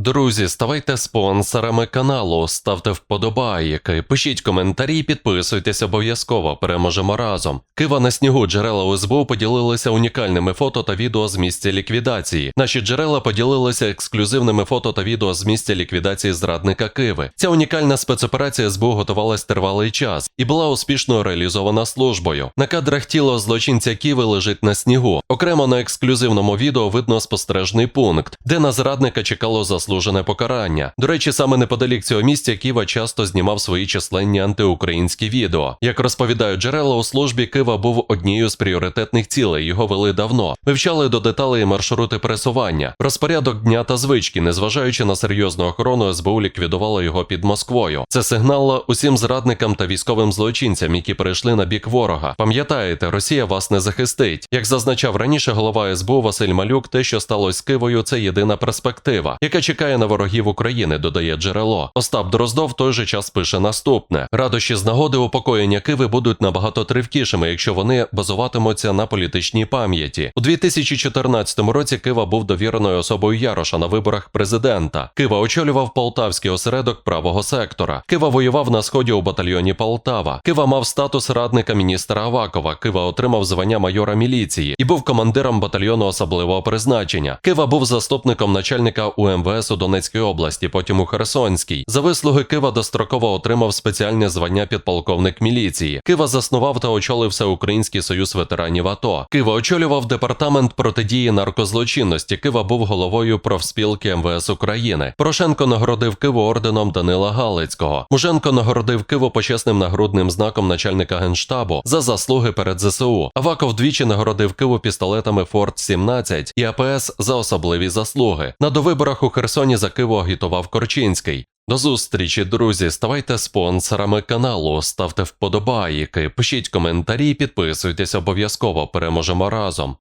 Друзі, ставайте спонсорами каналу, ставте вподобайки, пишіть коментарі, підписуйтесь обов'язково. Переможемо разом. Кива на снігу джерела СБУ поділилися унікальними фото та відео з місця ліквідації. Наші джерела поділилися ексклюзивними фото та відео з місця ліквідації зрадника Киви. Ця унікальна спецоперація СБУ готувалась тривалий час і була успішно реалізована службою. На кадрах тіло злочинця Киви лежить на снігу. Окремо на ексклюзивному відео видно спостережний пункт, де на зрадника чекало заслужене покарання. До речі, саме неподалік цього місця Кива часто знімав свої численні антиукраїнські відео. Як розповідають джерела у службі, Кива був однією з пріоритетних цілей. Його вели давно. Вивчали до деталей маршрути пересування, розпорядок дня та звички, незважаючи на серйозну охорону, СБУ ліквідувала його під Москвою. Це сигнал усім зрадникам та військовим злочинцям, які перейшли на бік ворога. Пам'ятаєте, Росія вас не захистить. Як зазначав раніше голова СБУ Василь Малюк, те, що сталося з Кивою, це єдина перспектива, яка чекає на ворогів України, додає джерело. Остап Дроздов той же час пише наступне: радощі з нагоди упокоєння Киви будуть набагато тривкішими, якщо вони базуватимуться на політичній пам'яті. У 2014 році Кива був довіреною особою Яроша на виборах президента. Кива очолював полтавський осередок правого сектора. Кива воював на сході у батальйоні Полтава. Кива мав статус радника міністра Авакова. Кива отримав звання майора міліції і був командиром батальйону особливого призначення. Кива був заступником начальника УМВС у Донецькій області, потім у Херсонській. За вислуги Кива достроково отримав спеціальне звання підполковник міліції. Кива заснував та очолив Всеукраїнський союз ветеранів АТО. Кива очолював департамент протидії наркозлочинності. Кива був головою профспілки МВС України. Порошенко нагородив Киву орденом Данила Галицького. Муженко нагородив Киву почесним нагрудним знаком начальника генштабу за заслуги перед ЗСУ. Аваков двічі нагородив Киву пістолетами Форт 17 і АПС за особливі заслуги. На довиборах у Херсоні за Киво агітував Корчинський. До зустрічі, друзі. Ставайте спонсорами каналу, ставте вподобайки, пишіть коментарі, підписуйтесь обов'язково. Переможемо разом.